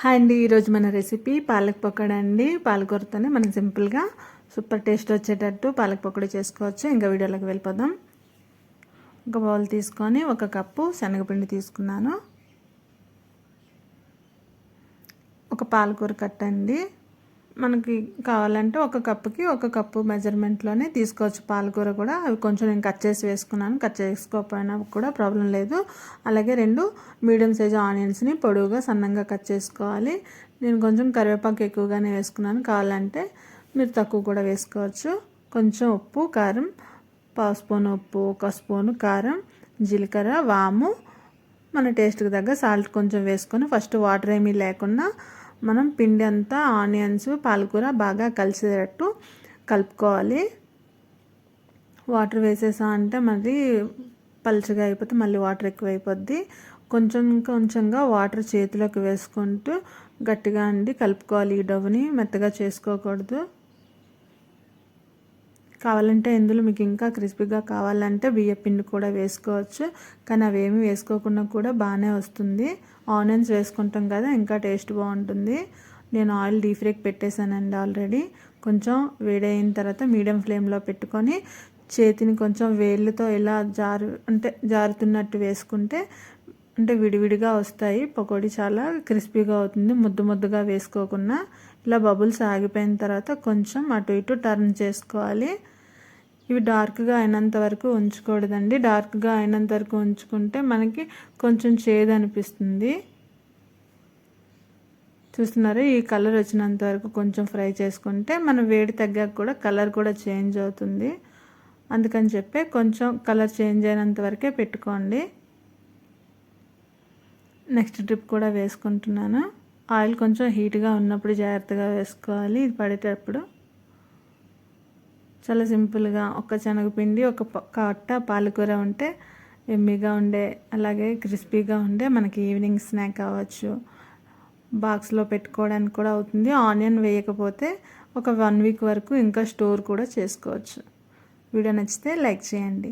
Hi అండి ఈరోజు మన రెసిపీ పాలక్ పకోడా అండి. పాలకూరతోనే మనం సింపుల్గా సూపర్ టేస్ట్ వచ్చేటట్టు పాలక్ పకోడీ చేసుకోవచ్చు. ఇంకా వీడియోలోకి వెళ్ళిపోదాం. ఒక బౌల్ తీసుకొని ఒక కప్పు శనగపిండి తీసుకున్నాను. ఒక పాలకూర కట్టండి. మనకి కావాలంటే ఒక కప్పుకి ఒక కప్పు మెజర్మెంట్లోనే తీసుకోవచ్చు. పాలకూర కూడా అవి కొంచెం నేను కట్ చేసి వేసుకున్నాను. కట్ చేసుకోకపోయినా కూడా ప్రాబ్లం లేదు. అలాగే రెండు మీడియం సైజు ఆనియన్స్ని పొడవుగా సన్నంగా కట్ చేసుకోవాలి. నేను కొంచెం కరివేపాకు ఎక్కువగానే వేసుకున్నాను. కావాలంటే మీరు తక్కువ కూడా వేసుకోవచ్చు. కొంచెం ఉప్పు కారం పావు స్పూన్ ఉప్పు ఒక స్పూను కారం జీలకర్ర వాము. మన టేస్ట్కి తగ్గ సాల్ట్ కొంచెం వేసుకొని ఫస్ట్ వాటర్ ఏమీ లేకుండా మనం పిండి అంతా ఆనియన్స్ పాలకూర బాగా కలిసేటట్టు కలుపుకోవాలి. వాటర్ వేసేసా అంటే మరి పలుచగా అయిపోతే మళ్ళీ వాటర్ ఎక్కువ అయిపోద్ది కొంచెం కొంచెంగా వాటర్ చేతిలోకి వేసుకుంటూ గట్టిగా అండి కలుపుకోవాలి ఈ డవ్ని మెత్తగా చేసుకోకూడదు. కావాలంటే ఇందులో మీకు ఇంకా క్రిస్పీగా కావాలంటే బియ్య పిండి కూడా వేసుకోవచ్చు. కానీ అవేమి వేసుకోకుండా కూడా బాగానే వస్తుంది. ఆనియన్స్ వేసుకుంటాం కదా ఇంకా టేస్ట్ బాగుంటుంది. నేను ఆయిల్ డీప్ ఫ్రైకి పెట్టేశానండి ఆల్రెడీ. కొంచెం వేడైన తర్వాత మీడియం ఫ్లేమ్లో పెట్టుకొని చేతిని కొంచెం వేళ్ళతో ఇలా జారు అంటే జారుతున్నట్టు వేసుకుంటే అంటే విడివిడిగా వస్తాయి. పకోడీ చాలా క్రిస్పీగా అవుతుంది. ముద్దు ముద్దుగా వేసుకోకుండా ఇలా బబుల్స్ ఆగిపోయిన తర్వాత కొంచెం అటు ఇటు టర్న్ చేసుకోవాలి. ఇవి డార్క్గా అయినంత వరకు ఉంచకూడదండి. డార్క్గా అయినంత వరకు ఉంచుకుంటే మనకి కొంచెం చేదు అనిపిస్తుంది. చూస్తున్నారా? ఈ కలర్ వచ్చినంత వరకు కొంచెం ఫ్రై చేసుకుంటే మనం వేడి తగ్గాక కూడా కలర్ కూడా చేంజ్ అవుతుంది. అందుకని చెప్పి కొంచెం కలర్ చేంజ్ అయినంత వరకే పెట్టుకోండి. నెక్స్ట్ ట్రిప్ కూడా వేసుకుంటున్నాను. ఆయిల్ కొంచెం హీట్గా ఉన్నప్పుడు జాగ్రత్తగా వేసుకోవాలి. ఇది పడేటప్పుడు చాలా సింపుల్గా ఒక శనగపిండి ఒక కట్ట పాలకూర ఉంటే ఎమ్మిగా ఉండే అలాగే క్రిస్పీగా ఉండే మనకి ఈవినింగ్ స్నాక్ అవ్వచ్చు బాక్స్లో పెట్టుకోవడానికి కూడా అవుతుంది. ఆనియన్ వేయకపోతే ఒక వన్ వీక్ వరకు ఇంకా స్టోర్ కూడా చేసుకోవచ్చు. వీడియో నచ్చితే లైక్ చేయండి.